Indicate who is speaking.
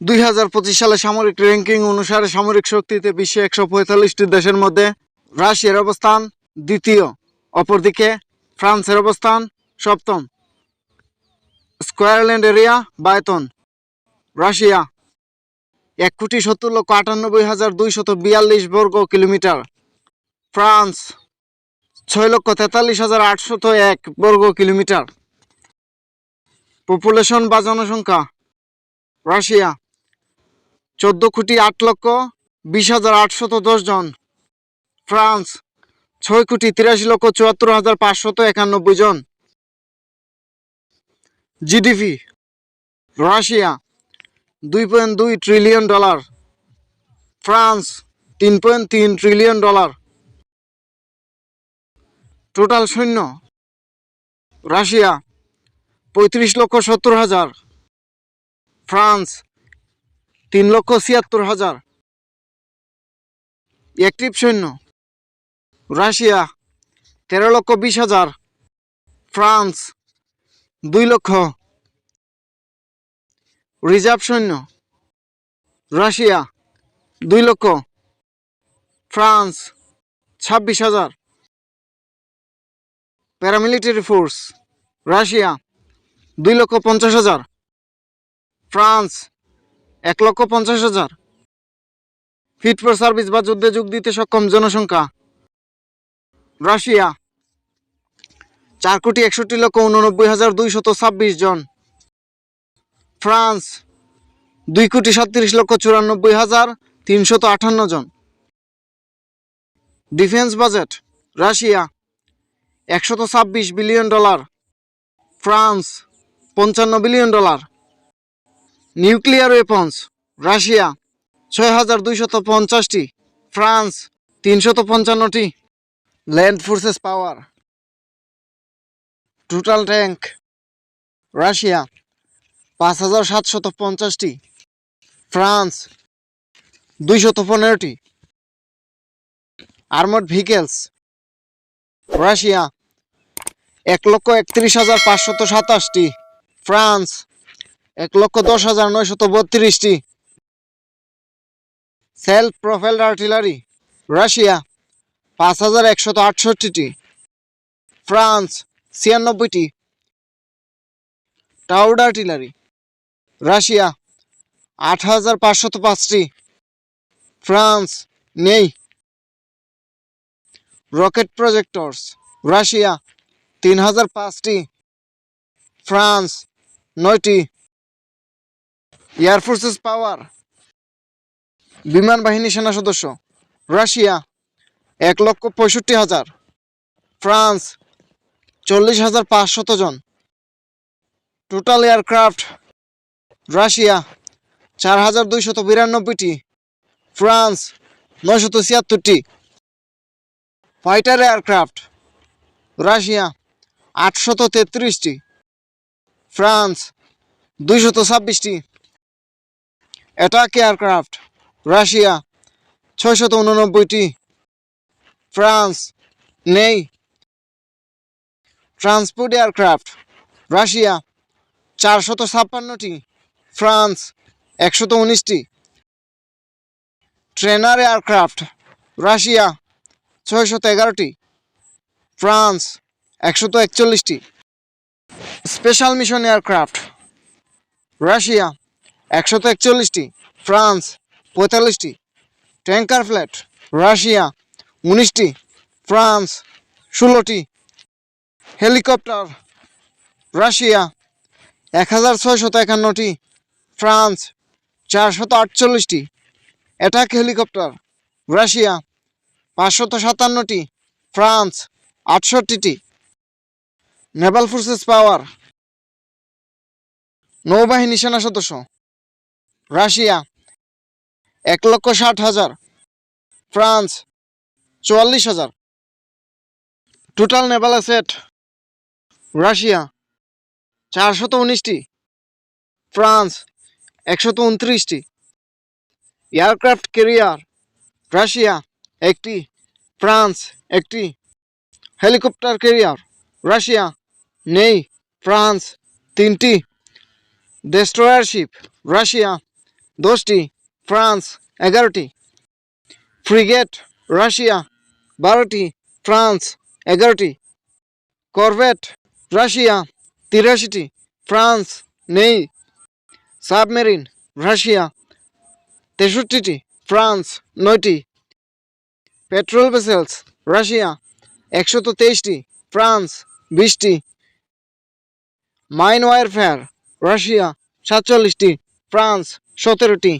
Speaker 1: দুই হাজার পঁচিশ সালে সামরিক র্যাঙ্কিং অনুসারে সামরিক শক্তিতে বিশ্বে একশো পঁয়তাল্লিশটি দেশের মধ্যে রাশিয়ার অবস্থান দ্বিতীয়, অপরদিকে ফ্রান্সের অবস্থান সপ্তম। স্কোয়ারল্যান্ড এরিয়া, বায়তন, রাশিয়া। এক কোটি সত্তর লক্ষ আটানব্বই হাজার দুইশত বিয়াল্লিশ বর্গ কিলোমিটার। ফ্রান্স, ছয় লক্ষ তেতাল্লিশ হাজার আটশত এক বর্গ কিলোমিটার। পপুলেশন বা জনসংখ্যা, রাশিয়া। চোদ্দ কোটি আট লক্ষ বিশ হাজার আটশত দশ জন। ফ্রান্স, ছয় কোটি তিরাশি লক্ষ চুয়াত্তর হাজার পাঁচশত একানব্বই জন। জিডিপি, রাশিয়া, দুই পয়েন্ট দুই ট্রিলিয়ন ডলার। ফ্রান্স, তিন পয়েন্ট তিন ট্রিলিয়ন ডলার। টোটাল সৈন্য, রাশিয়া, পঁয়ত্রিশ লক্ষ সত্তর হাজার। ফ্রান্স তিন লক্ষ ছিয়াত্তর হাজার। অ্যাক্টিভ সৈন্য, রাশিয়া, তেরো লক্ষ বিশ হাজার। ফ্রান্স, দুই লক্ষ। রিজার্ভ সৈন্য, রাশিয়া, দুই লক্ষ। ফ্রান্স, ছাব্বিশ হাজার। প্যারামিলিটারি ফোর্স, রাশিয়া, দুই লক্ষ পঞ্চাশ হাজার। ফ্রান্স এক লক্ষ পঞ্চাশ হাজার। ফিট ফর সার্ভিস বা যুদ্ধে যোগ দিতে সক্ষম জনসংখ্যা। রাশিয়া, চার কোটি একষট্টি লক্ষ উননব্বই হাজার দুইশত ছাব্বিশ জন। ফ্রান্স, দুই কোটি সাতত্রিশ লক্ষ চুরানব্বই হাজার তিনশত আটান্ন জন। ডিফেন্স বাজেট রাশিয়া, একশত ছাব্বিশ বিলিয়ন ডলার। ফ্রান্স, পঞ্চান্ন billion dollar. Nuclear weapons Russia ছয় হাজার দুইশত পঞ্চাশটি ফ্রান্স তিনশত পঞ্চান্নটি land forces power total tank Russia পাঁচ হাজার সাতশত পঞ্চাশটি ফ্রান্স দুইশত পনেরোটি আর্মড ভেহিকেলস রাশিয়া এক লক্ষ একত্রিশ হাজার পাঁচশত সাতাশটি ফ্রান্স এক লক্ষ দশ হাজার নয়শত বত্রিশটি। সেলফ প্রোফাইল আর্টিলারি, রাশিয়া, পাঁচ হাজার একশত আটষট্টিটি। ফ্রান্স, ছিয়ানব্বইটি। টাউড আর্টিলারি, রাশিয়া, আট হাজার পাঁচশত পাঁচটি। ফ্রান্স, নেই। রকেট প্রজেক্টরস, রাশিয়া, তিন হাজার পাঁচটি। ফ্রান্স, নয়টি। এয়ার ফোর্সেস পাওয়ার বিমান বাহিনী সেনা সদস্য। রাশিয়া, এক লক্ষ পঁয়ষট্টি হাজার। ফ্রান্স, চল্লিশ হাজার পাঁচশত জন। টোটাল এয়ারক্রাফট রাশিয়া, চার হাজার দুইশত বিরানব্বইটি। ফ্রান্স, নয়শত ছিয়াত্তরটি। ফাইটার এয়ারক্রাফট রাশিয়া, আটশত তেত্রিশটি। ফ্রান্স, দুইশত ছাব্বিশটি। অ্যাটাক এয়ারক্রাফট রাশিয়া ছয়শত উননব্বইটি ফ্রান্স নেই। ট্রান্সপোর্ট এয়ারক্রাফট রাশিয়া চারশত ছাপ্পান্নটি ফ্রান্স একশত উনিশটি। ট্রেনার এয়ারক্রাফট রাশিয়া ছয়শত এগারোটি ফ্রান্স একশত একচল্লিশটি। স্পেশাল মিশন এয়ারক্রাফট রাশিয়া একশত একচল্লিশটি, ফ্রান্স পঁয়তাল্লিশটি ট্যাঙ্কার ফ্ল্যাট রাশিয়া উনিশটি, ফ্রান্স ষোলোটি, হেলিকপ্টার রাশিয়া এক হাজার ছয়শত একান্নটি, ফ্রান্স চারশত আটচল্লিশটি, অ্যাটাক হেলিকপ্টার রাশিয়া পাঁচশত সাতান্নটি, ফ্রান্স আটষট্টিটি। নেভাল ফোর্সেস পাওয়ার নৌবাহিনী সেনা সদস্য রাশিয়া, এক লক্ষ ষাট হাজার। ফ্রান্স, চুয়াল্লিশ হাজার। টোটাল নেভাল অ্যাসেট, রাশিয়া, চারশত উনিশটি। ফ্রান্স, একশত উনত্রিশটি। এয়ারক্রাফট ক্যারিয়ার, রাশিয়া, একটি। ফ্রান্স, একটি। হেলিকপ্টার ক্যারিয়ার, রাশিয়া, নেই। ফ্রান্স, তিনটি। ডেস্ট্রয়ার শিপ রাশিয়া দশটি, ফ্রান্স এগারোটি, ফ্রিগেট রাশিয়া বারোটি, ফ্রান্স এগারোটি, করভেট রাশিয়া তিরাশিটি, ফ্রান্স নেই, সাবমেরিন রাশিয়া তেষট্টিটি, ফ্রান্স নয়টি, পেট্রোল ভেসেলস রাশিয়া একশত তেইশটি, ফ্রান্স বিশটি, মাইন ওয়ারফেয়ার রাশিয়া সাতচল্লিশটি, ফ্রান্স সতেরোটি।